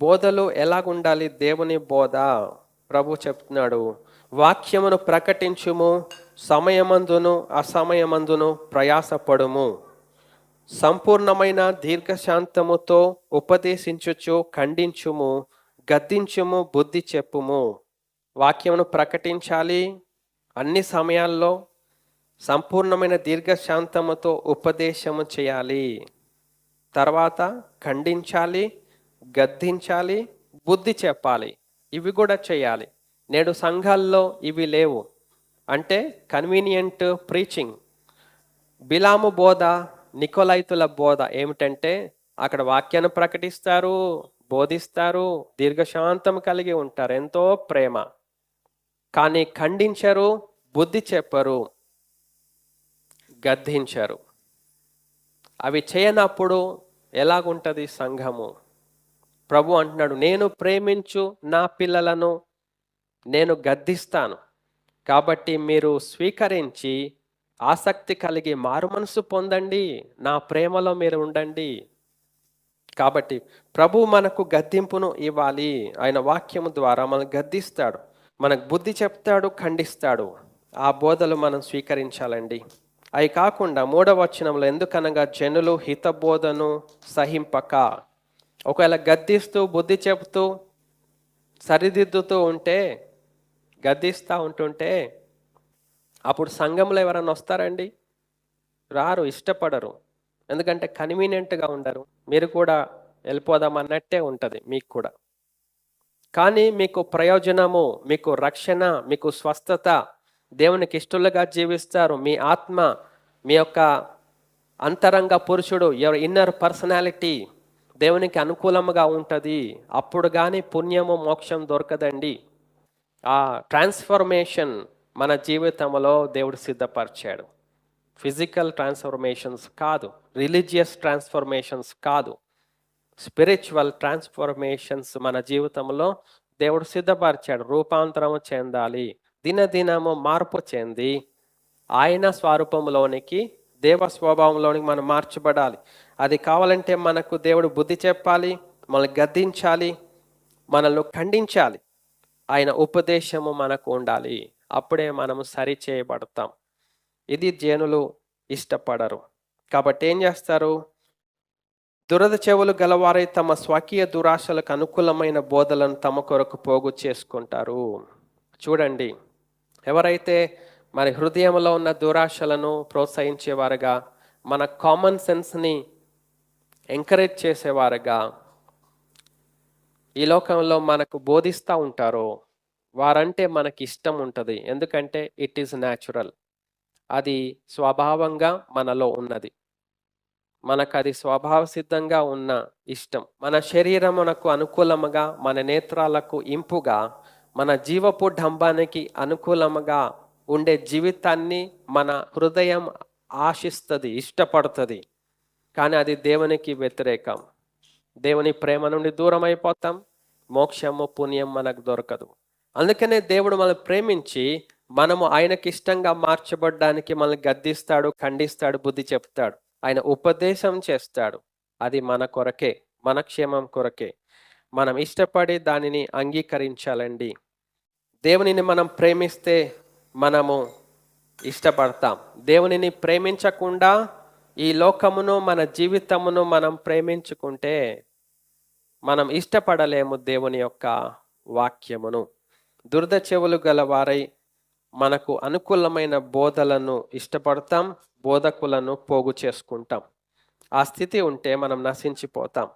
బోధలు ఎలాగుండాలి దేవుని బోధ? ప్రభు చెప్తున్నాడు వాక్యమును ప్రకటించుము సమయమందును అసమయమందును ప్రయాసపడుము. సంపూర్ణమైన దీర్ఘశాంతముతో ఉపదేశించుచు ఖండించుము గద్దించుము బుద్ధి చెప్పుము. వాక్యమును ప్రకటించాలి అన్ని సమయాల్లో సంపూర్ణమైన దీర్ఘశాంతముతో ఉపదేశము చేయాలి. తర్వాత ఖండించాలి గద్దించాలి బుద్ధి చెప్పాలి ఇవి కూడా చేయాలి. నేడు సంఘాల్లో ఇవి లేవు. అంటే కన్వీనియంట్ ప్రీచింగ్ బిలాము బోధ నికోలైతుల బోధ ఏమిటంటే అక్కడ వాక్యాన్ని ప్రకటిస్తారు బోధిస్తారు దీర్ఘశాంతం కలిగి ఉంటారు ఎంతో ప్రేమ. కానీ ఖండించరు బుద్ధి చెప్పరు గద్దించరు. అవి చేయనప్పుడు ఎలాగుంటుంది సంఘము? ప్రభు అంటున్నాడు నేను ప్రేమించు నా పిల్లలను నేను గద్దిస్తాను. కాబట్టి మీరు స్వీకరించి ఆసక్తి కలిగి మారు మనసు పొందండి. నా ప్రేమలో మీరు ఉండండి. కాబట్టి ప్రభు మనకు గద్దింపును ఇవ్వాలి. ఆయన వాక్యము ద్వారా మనకు గద్దిస్తాడు. మనకు బుద్ధి చెప్తాడు ఖండిస్తాడు. ఆ బోధలు మనం స్వీకరించాలండి. అవి కాకుండా మూడవ వచనంలో ఎందుకనగా జనులు హితబోధను సహింపక ఒకవేళ గద్దిస్తూ బుద్ధి చెప్తూ సరిదిద్దుతూ ఉంటే గద్దిస్తూ ఉంటుంటే అప్పుడు సంఘంలో ఎవరైనా వస్తారండి? రారు ఇష్టపడరు. ఎందుకంటే కన్వీనియంట్గా ఉండరు. మీరు కూడా వెళ్ళిపోదాం అన్నట్టే ఉంటుంది మీకు కూడా. కానీ మీకు ప్రయోజనము మీకు రక్షణ మీకు స్వస్థత దేవునికి ఇష్టలుగా జీవిస్తారు. మీ ఆత్మ మీ యొక్క అంతరంగ పురుషుడు యువర్ ఇన్నర్ పర్సనాలిటీ దేవునికి అనుకూలముగా ఉంటుంది. అప్పుడు కానీ పుణ్యము మోక్షం దొరకదండి. ఆ ట్రాన్స్ఫర్మేషన్ మన జీవితంలో దేవుడు సిద్ధపరిచాడు. ఫిజికల్ ట్రాన్స్ఫర్మేషన్స్ కాదు రిలీజియస్ ట్రాన్స్ఫర్మేషన్స్ కాదు. స్పిరిచువల్ ట్రాన్స్ఫర్మేషన్స్ మన జీవితంలో దేవుడు సిద్ధపరిచాడు. రూపాంతరము చెందాలి దినదినము మార్పు చెంది ఆయన స్వరూపంలోనికి దేవ స్వభావంలోనికి మనం మార్చబడాలి. అది కావాలంటే మనకు దేవుడు బుద్ధి చెప్పాలి మనల్ని గద్దించాలి మనల్ని ఖండించాలి. ఆయన ఉపదేశము మనకు ఉండాలి. అప్పుడే మనము సరి చేయబడతాం. ఇది జనులు ఇష్టపడరు. కాబట్టి ఏం చేస్తారు? దురద చెవులు గలవారై తమ స్వకీయ దురాశలకు అనుకూలమైన బోధలను తమ కొరకు పోగు చేసుకుంటారు. చూడండి ఎవరైతే మరి హృదయంలో ఉన్న దురాశలను ప్రోత్సహించేవారుగా మన కామన్ సెన్స్ని ఎంకరేజ్ చేసేవారుగా ఈ లోకంలో మనకు బోధిస్తూ ఉంటారో వారంటే మనకి ఇష్టం ఉంటుంది. ఎందుకంటే ఇట్ ఈస్ న్యాచురల్ అది స్వభావంగా మనలో ఉన్నది. మనకు అది స్వభావ సిద్ధంగా ఉన్న ఇష్టం. మన శరీరమునకు అనుకూలముగా మన నేత్రాలకు ఇంపుగా మన జీవపు డంబానికి అనుకూలముగా ఉండే జీవితాన్ని మన హృదయం ఆశిస్తుంది ఇష్టపడుతుంది. కానీ అది దేవునికి వ్యతిరేకం. దేవుని ప్రేమ నుండి దూరం అయిపోతాం మోక్షము పుణ్యం మనకు దొరకదు. అందుకనే దేవుడు మనల్ని ప్రేమించి మనము ఆయనకి ఇష్టంగా మార్చబడడానికి మనల్ని గద్దిస్తాడు ఖండిస్తాడు బుద్ధి చెప్తాడు. ఆయన ఉపదేశం చేస్తాడు. అది మన కొరకే మన క్షేమం కొరకే. మనం ఇష్టపడి దానిని అంగీకరించాలండి. దేవునిని మనం ప్రేమిస్తే మనము ఇష్టపడతాం. దేవునిని ప్రేమించకుండా ఈ లోకమును మన జీవితమును మనం ప్రేమించుకుంటే మనం ఇష్టపడలేము దేవుని యొక్క వాక్యమును. దురద చెవులు గల వారై మనకు అనుకూలమైన బోధలను ఇష్టపడతాం బోధకులను పోగు చేసుకుంటాం. ఆ స్థితి ఉంటే మనం నశించిపోతాం.